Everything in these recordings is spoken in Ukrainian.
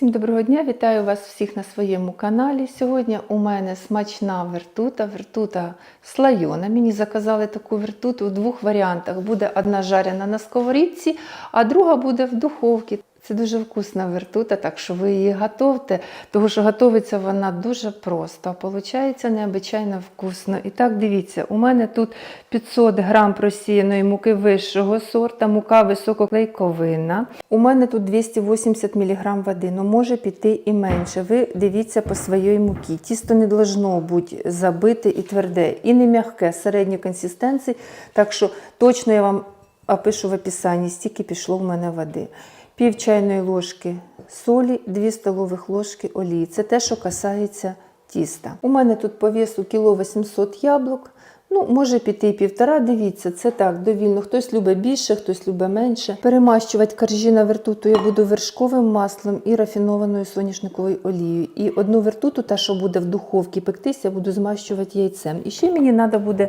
Всім доброго дня! Вітаю вас всіх на своєму каналі. Сьогодні у мене смачна вертута, вертута слайона. Мені заказали таку вертуту у двох варіантах. Буде одна жарена на сковорідці, а друга буде в духовці. Це дуже вкусна вертута, так що ви її готовте, тому що готується вона дуже просто, а виходить необичайно вкусно. І так, дивіться, у мене тут 500 грам просіяної муки вищого сорта, мука висококлейковинна. У мене тут 280 мг води, ну може піти і менше. Ви дивіться по своїй муці. Тісто не должно бути забите і тверде, і не м'яке, середньої консистенції. Так що точно я вам опишу в описанні, стільки пішло в мене води пів чайної ложки солі, 2 столових ложки олії. Це те, що касається тіста. У мене тут по весу кіло 800 яблук. Ну, може піти і півтора, дивіться, це так, довільно. Хтось любить більше, хтось любить менше. Перемащувати коржі на вертуту я буду вершковим маслом і рафінованою соняшниковою олією. І одну вертуту, та, що буде в духовці пектись, я буду змащувати яйцем. І ще мені треба буде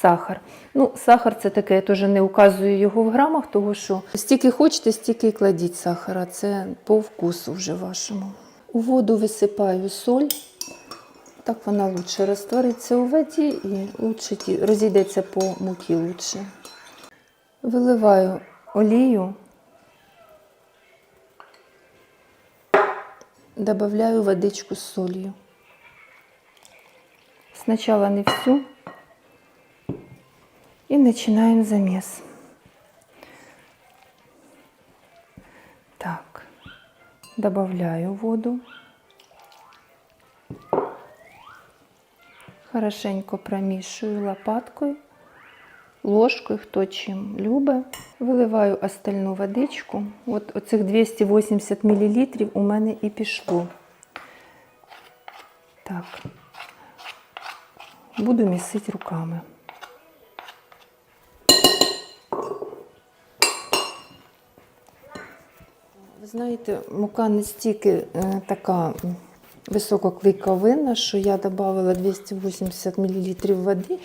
сахар. Ну, Сахар це таке, я теж не указую його в грамах, тому що стільки хочете, стільки і кладіть сахара. Це по вкусу вже вашому. У воду висипаю соль. Так вона лучше розтвориться у воді і лучше розійдеться по муки лучше. Виливаю олію, добавляю водичку з солью. Сначала не всю, и начинаем замес. Так, добавляю воду. Хорошенько промішую лопаткою, ложкою, хто чим любить. Виливаю остальну водичку. От оцих 280 мл у мене і пішло. Так, буду місити руками. Знаєте, мука не стільки е, така висококлейковинна, що я додавала 280 мл води,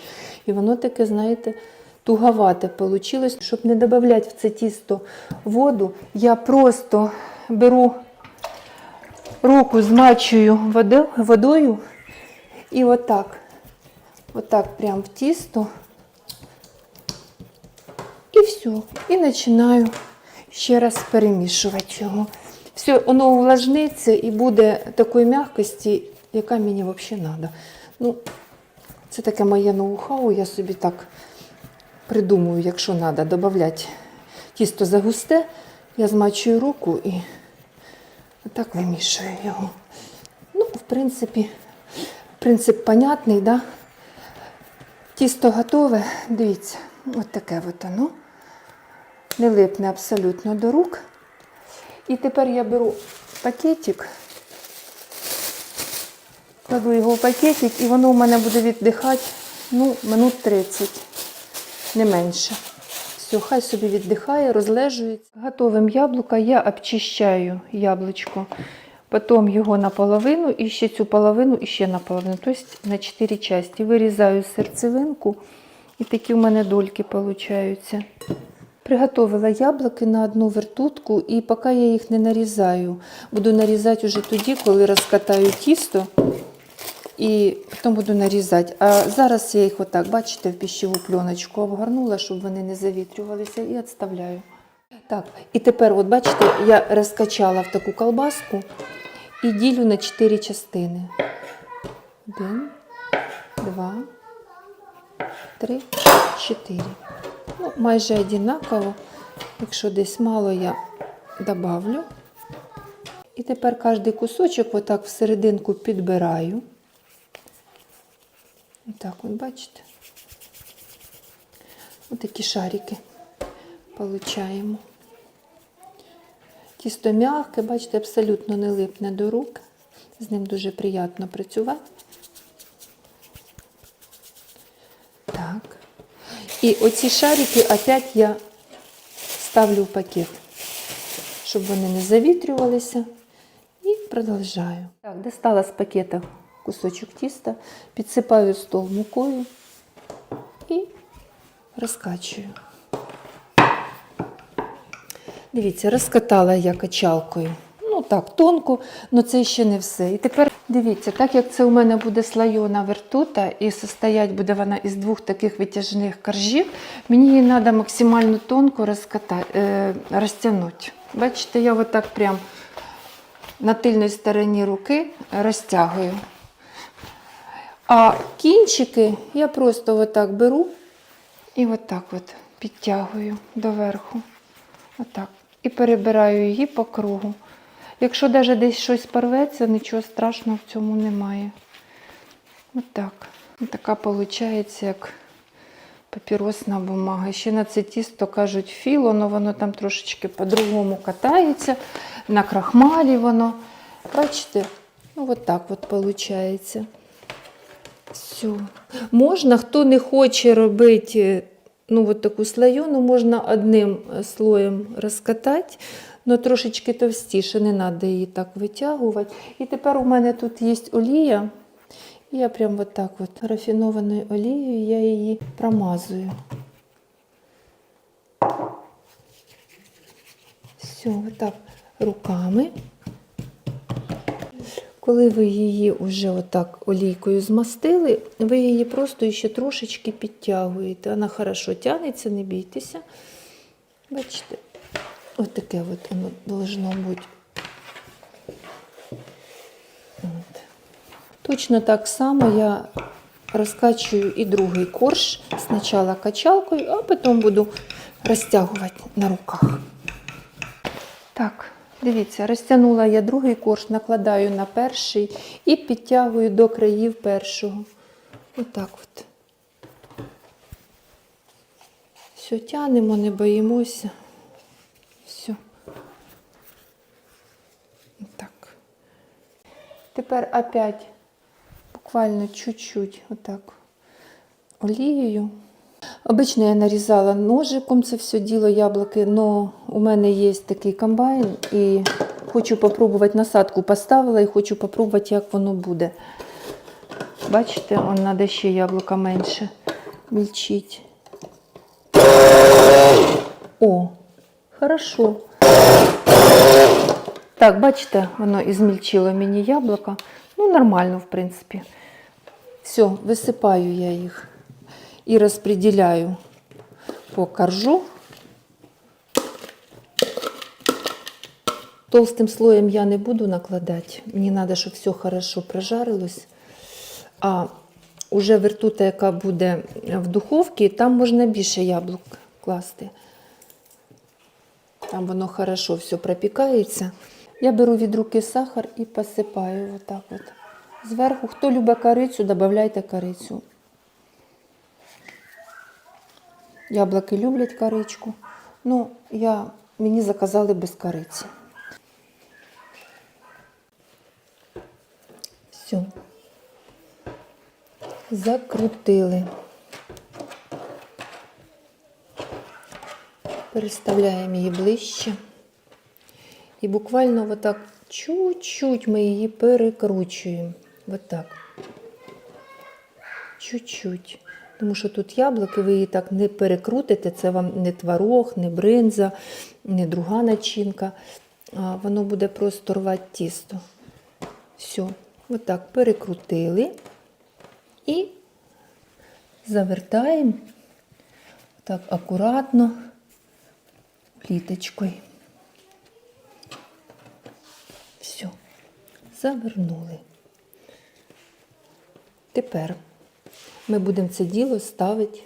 і воно таке, знаєте, туговате вийшло. Щоб не додавати в це тісто воду, я просто беру руку, змачую водою і отак, отак прям в тісто. І все. І починаю ще раз перемішувати його. Все, воно увлажниться і буде такої м'якості, яка мені взагалі треба. Ну, це таке моє ноу-хау, я собі так придумую, якщо треба додати тісто загусте, я змачую руку і так вимішую його. Ну, в принципі, принцип понятний, да? Тісто готове, дивіться, от таке от воно. Не липне абсолютно до рук. І тепер я беру пакетик, кладу його в пакетик, і воно у мене буде віддихати ну, минут 30, не менше. Все, хай собі віддихає, розлежується. Готовим яблука я обчищаю яблучко, потім його наполовину, і ще цю половину, і ще наполовину, тобто на 4 частини. Вирізаю серцевинку, і такі в мене дольки получаються. Приготовила яблуки на одну вертутку, і поки я їх не нарізаю, буду нарізати вже тоді, коли розкатаю тісто, і потім буду нарізати. А зараз я їх отак, бачите, в піщеву пленочку обгорнула, щоб вони не завітрювалися, і відставляю. Так, і тепер, от бачите, я розкачала в таку колбаску і ділю на 4 частини. Один, два, три, чотири. Ну, майже однаково. Якщо десь мало, я добавлю. І тепер кожний кусочок отак всерединку підбираю. Отак, от бачите? Отакі шарики получаємо. Тісто м'яке, бачите, абсолютно не липне до рук. З ним дуже приємно працювати. Так. І оці шарики опять я ставлю в пакет, щоб вони не завітрювалися. І продовжаю. Так, достала з пакета кусочок тіста, підсипаю стол мукою і розкачую. Дивіться, розкатала я качалкою. Ну, так, тонко, але це ще не все. І тепер дивіться, так як це у мене буде слайона вертута, і состоять буде вона із двох таких витяжних коржів, мені її треба максимально тонко е, розтягнути. Бачите, я отак прям на тильній стороні руки розтягую. А кінчики я просто отак беру і отак от підтягую доверху. Отак. І перебираю її по кругу. Якщо навіть десь щось порветься, нічого страшного в цьому немає. Отак. От така виходить, як папіросна бумага. Ще на це тісто кажуть філо, але воно там трошечки по-другому катається. На крахмалі воно. Бачите? Ну, от так от виходить. Все. Можна, хто не хоче робити ну, от таку слоєну, можна одним е, слоєм розкатати, але трошечки товстіше, не треба її так витягувати. І тепер у мене тут є олія. І я прям от так от рафінованою олією я її промазую. Все, отак руками. Коли ви її вже отак олійкою змастили, ви її просто ще трошечки підтягуєте. Вона хорошо тягнеться, не бійтеся. Бачите, от таке от воно должно бути. От. Точно так само я розкачую і другий корж. Спочатку качалкою, а потім буду розтягувати на руках. Так, дивіться, розтягнула я другий корж, накладаю на перший і підтягую до країв першого. Отак от. Все, тянемо, не боїмося. Все. Так. Тепер опять буквально чуть-чуть отак олією. Обично я нарізала ножиком це все діло яблуки, але у мене є такий комбайн і хочу попробувати насадку поставила і хочу попробувати, як воно буде. Бачите, он треба ще яблука менше мільчить. О, хорошо. Так, бачите, воно ізмільчило мені яблука. Ну, нормально, в принципі. Все, висипаю я їх і розподіляю по коржу. Толстим слоєм я не буду накладати. Мені треба, щоб все хорошо прожарилось. А уже вертута, яка буде в духовці, там можна більше яблук класти. Там воно хорошо все пропікається. Я беру від руки сахар і посипаю отак от. Зверху, хто любить корицю, додавайте корицю. Яблуки люблять коричку. Ну, я, мені заказали без кориці. Все. Закрутили. Переставляємо її ближче. І буквально отак чуть-чуть ми її перекручуємо. Отак. Чуть-чуть. Тому що тут яблуки, ви її так не перекрутите, це вам не творог, не бринза, не друга начинка. Воно буде просто рвати тісто. Все, отак перекрутили і завертаємо так акуратно пліточкою. Все, завернули. Тепер ми будемо це діло ставити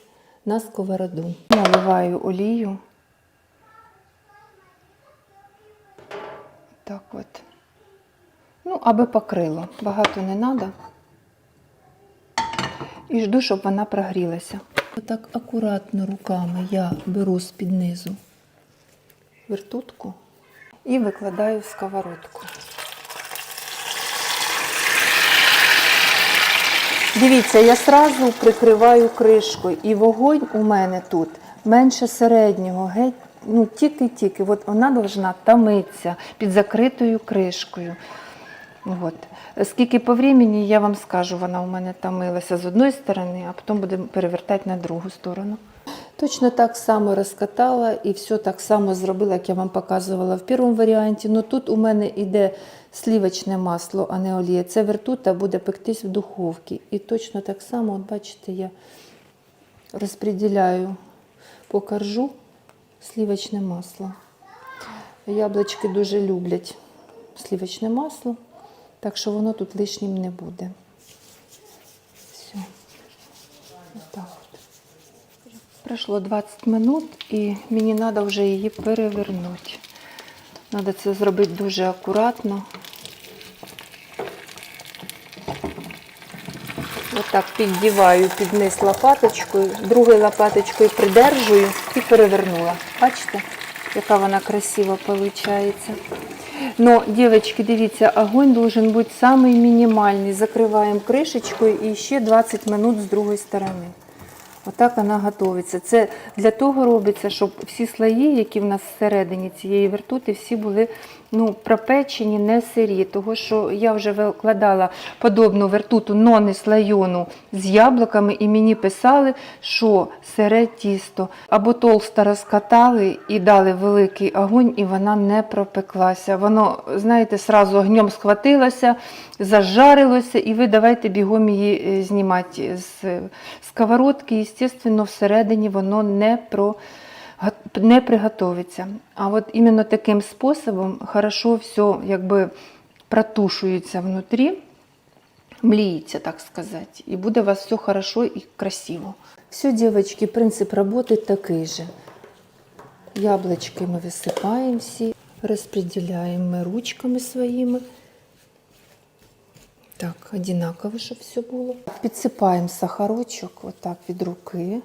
на сковороду. Наливаю олію. Так от. Ну, аби покрило. Багато не треба. І жду, щоб вона прогрілася. Отак акуратно руками я беру з-під низу вертутку і викладаю в сковородку. Дивіться, я сразу прикриваю кришкою, і вогонь у мене тут менше середнього, геть, ну тільки-тільки. От вона должна томитися під закритою кришкою. От. Скільки по времени, я вам скажу, вона у мене томилася з одної сторони, а потім будемо перевертати на другу сторону. Точно так само розкатала і все так само зробила, як я вам показувала в першому варіанті. Ну тут у мене йде слівочне масло, а не олія. Це вертута буде пектись в духовці. І точно так само, от бачите, я розподіляю по коржу слівочне масло. Яблучки дуже люблять слівочне масло, так що воно тут лишнім не буде. Все. Отак от. Пройшло 20 минут і мені треба вже її перевернути. Треба це зробити дуже акуратно. Отак піддіваю під низ лопаточкою, другою лопаточкою придержую і перевернула. Бачите, яка вона красива виходить. Но, дівчатки, дивіться, огонь должен бути самий мінімальний. Закриваємо кришечкою і ще 20 минут з другої сторони. Отак вона готується. Це для того робиться, щоб всі слої, які в нас всередині цієї вертути, всі були ну, пропечені, не сирі. Того, що я вже викладала подобну вертуту, но не слайону з яблуками, і мені писали, що сире тісто або толсто розкатали і дали великий огонь, і вона не пропеклася. Воно, знаєте, сразу огнем схватилося, зажарилося, і ви давайте бігом її е, знімати з сковородки. Звісно, всередині воно не про не приготовиться. А от іменно таким способом хорошо все якби протушується внутрі, мліється, так сказати, і буде у вас все хорошо і красиво. Все, девочки, принцип роботи такий же. Яблочки ми висипаємо всі, розподіляємо ручками своїми. Так, одинаково, щоб все було. Підсипаємо сахарочок отак від руки.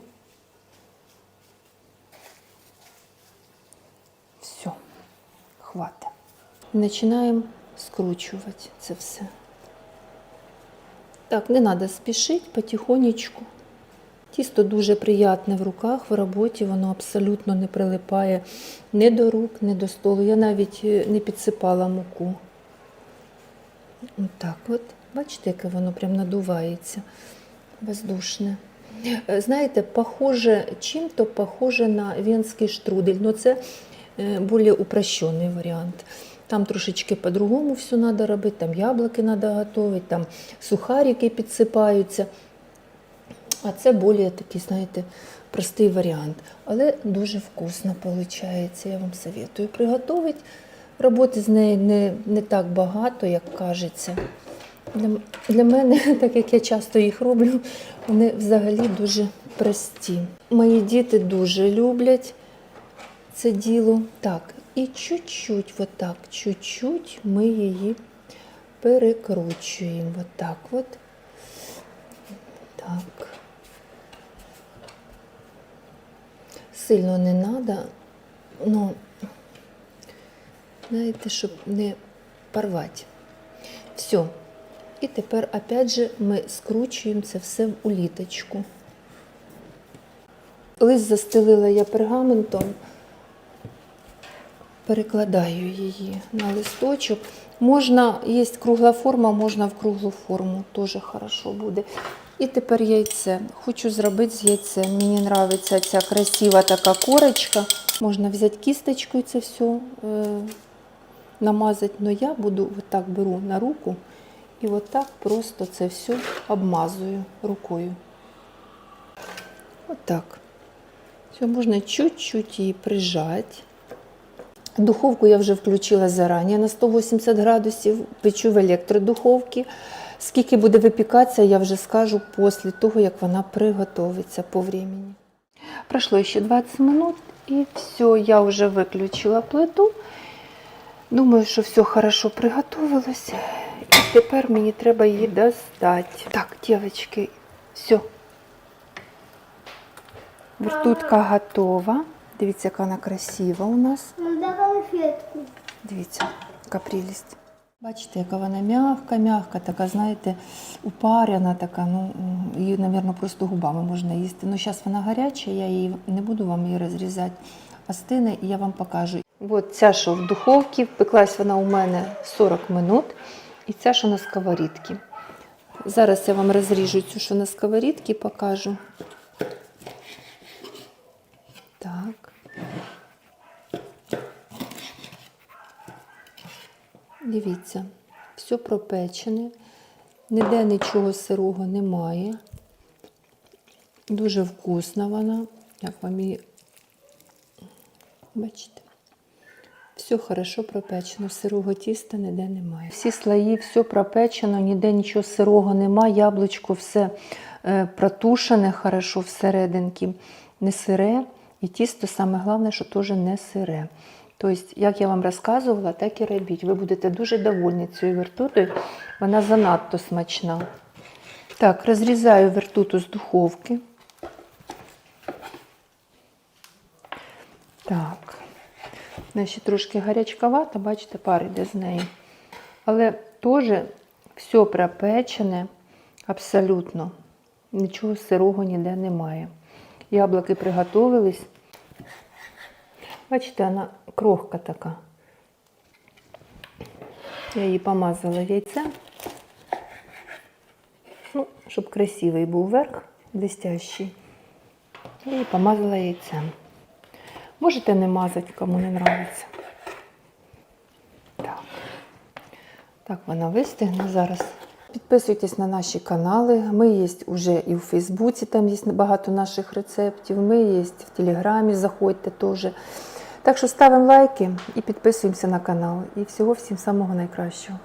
Все, хватить. Починаємо скручувати це все. Так, не треба спішити, потихонечку. Тісто дуже приятне в руках, в роботі, воно абсолютно не прилипає ні до рук, ні до столу. Я навіть е, не підсипала муку. Отак от. Бачите, яке воно прям надувається. Воздушне. Е, Знаєте, похоже, чим-то похоже на венський штрудель. Ну, це е, більш упрощений варіант. Там трошечки по-другому все треба робити, там яблуки треба готувати, там сухарики підсипаються. А це більш такий, знаєте, простий варіант. Але дуже вкусно виходить. Я вам советую приготувати. Роботи з нею не, не так багато, як кажеться. Для, для мене, так як я часто їх роблю, вони взагалі дуже прості. Мої діти дуже люблять це діло. Так, і чуть-чуть, отак, чуть-чуть ми її перекручуємо. Отак от. Так. Сильно не треба, ну, знаєте, щоб не порвати. Все. І тепер, опять же, ми скручуємо це все в уліточку. Лист застелила я пергаментом, перекладаю її на листочок. Можна, є кругла форма, можна в круглу форму, теж хорошо буде. І тепер яйце. Хочу зробити з яйцем. Мені подобається ця красива така корочка. Можна взяти кісточку і це все е, намазати. Но я буду отак беру на руку і отак просто це все обмазую рукою. Отак. Все, можна чуть-чуть її прижати. Духовку я вже включила зарані на 180 градусів, печу в електродуховці. Скільки буде випікатися, я вже скажу після того, як вона приготовиться по времени. Пройшло ще 20 минут і все, я вже виключила плиту. Думаю, що все хорошо приготовилось. Тепер мені треба її достати. Так, дівчатки, все. Вертутка готова. Дивіться, яка вона красива у нас. Ну, конфетку. Дивіться, яка прелість. Бачите, яка вона м'яка, м'яка, така, знаєте, упаряна така. Ну, її, мабуть, просто губами можна їсти. Ну, зараз вона гаряча, я її не буду вам її розрізати. Остине і я вам покажу. От ця, що в духовці, пеклась вона у мене 40 минут, і ця, що на сковорідці. Зараз я вам розріжу цю, що на сковорідці, покажу. Так. Дивіться, все пропечене, ніде нічого сирого немає. Дуже вкусна вона, як вам її бачите. Все хорошо пропечено, сирого тіста ніде немає. Всі слої, все пропечено, ніде нічого сирого немає. Яблучко все е, протушене, хорошо всерединки, не сире. І тісто саме головне, що теж не сире. Тобто, як я вам розказувала, так і робіть. Ви будете дуже довольні цією вертутою. Вона занадто смачна. Так, розрізаю вертуту з духовки. Так. Вона ще трошки гарячковата, бачите, пар йде з неї. Але теж все пропечене абсолютно. Нічого сирого ніде немає. Яблуки приготовились. Бачите, вона крохка така. Я її помазала яйцем. Ну, щоб красивий був верх, блестящий. Я її помазала яйцем. Можете не мазати, кому не подобається. Так. Так, вона вистигне зараз. Підписуйтесь на наші канали. Ми є вже і в Фейсбуці, там є багато наших рецептів. Ми є в Телеграмі, заходьте теж. Так що ставимо лайки і підписуємося на канал. І всього всім самого найкращого.